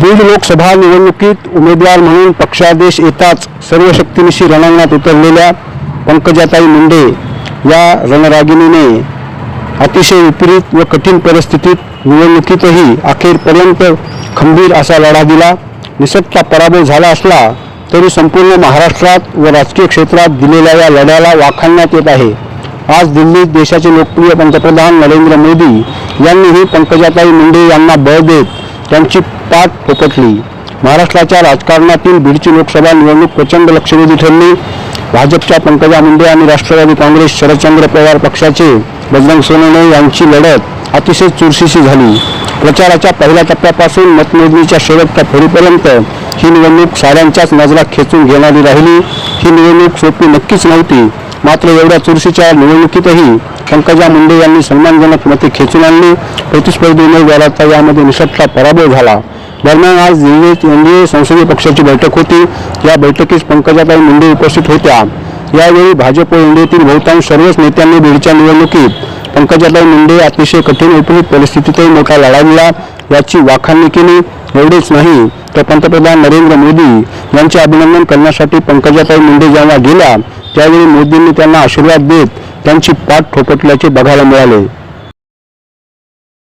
बीड लोकसभा निवडणुकीत उमेदवार म्हणून पक्षादेश येताच सर्व शक्तीनिशी रणांगणात उतरलेल्या पंकजाताई मुंडे या रणरागिणीने अतिशय विपरीत व कठीण परिस्थितीत निवडणुकीतही अखेरपर्यंत खंबीर असा लढा दिला. निसटता पराभव झाला असला तरी संपूर्ण महाराष्ट्रात व राजकीय क्षेत्रात दिलेल्या या लढ्याला वाखाणण्यात येत आहे. आज दिल्लीत देशाचे लोकप्रिय पंतप्रधान नरेंद्र मोदी यांनीही पंकजाताई मुंडे यांना बळ देत त्यांची पाठ थोपटली महाराष्ट्राच्या राजकारणातील बीडची लोकसभा निवडणूक प्रचंड लक्षवेधी ठरली. भाजपच्या पंकजा मुंडे आणि राष्ट्रवादी काँग्रेस शरदचंद्र पवार पक्षाचे बजरंग सोनवणे यांची लढत अतिशय चुरशीशी झाली. प्रचाराच्या पहिल्या टप्प्यापासून मतमोजणीच्या शेवटच्या फेरीपर्यंत ही निवडणूक साऱ्यांच्याच नजरा खेचून घेणारी राहिली. ही निवडणूक सोपी नक्कीच नव्हती. मात्र एवढ्या चुरशीच्या निवडणुकीतही पंकजा मुंडे यांनी सन्मानजनक मते खेचून आणली. प्रतिस्पर्धी उमेदवाराचा यामध्ये निसटता पराभव झाला. दरम्यान आज दिल्लीत एनडीए संसदीय पक्षाची बैठक होती. या बैठकीस पंकजाताई मुंडे उपस्थित होत्या. यावेळी भाजप व एनडीएतील बहुतांश सर्वच नेत्यांनी बीडच्या निवडणुकीत पंकजाताई मुंडे अतिशय कठीण विपरीत परिस्थितीतही मोठा लढा दिला. याची वाखाणणी केली. एवढेच नाही तर पंतप्रधान नरेंद्र मोदी यांचे अभिनंदन करण्यासाठी पंकजाताई मुंडे जेव्हा गेल्या त्यावेळी मोदींनी त्यांना आशीर्वाद देत त्यांची पाठ थोपटल्याचे बघायला मिळाले.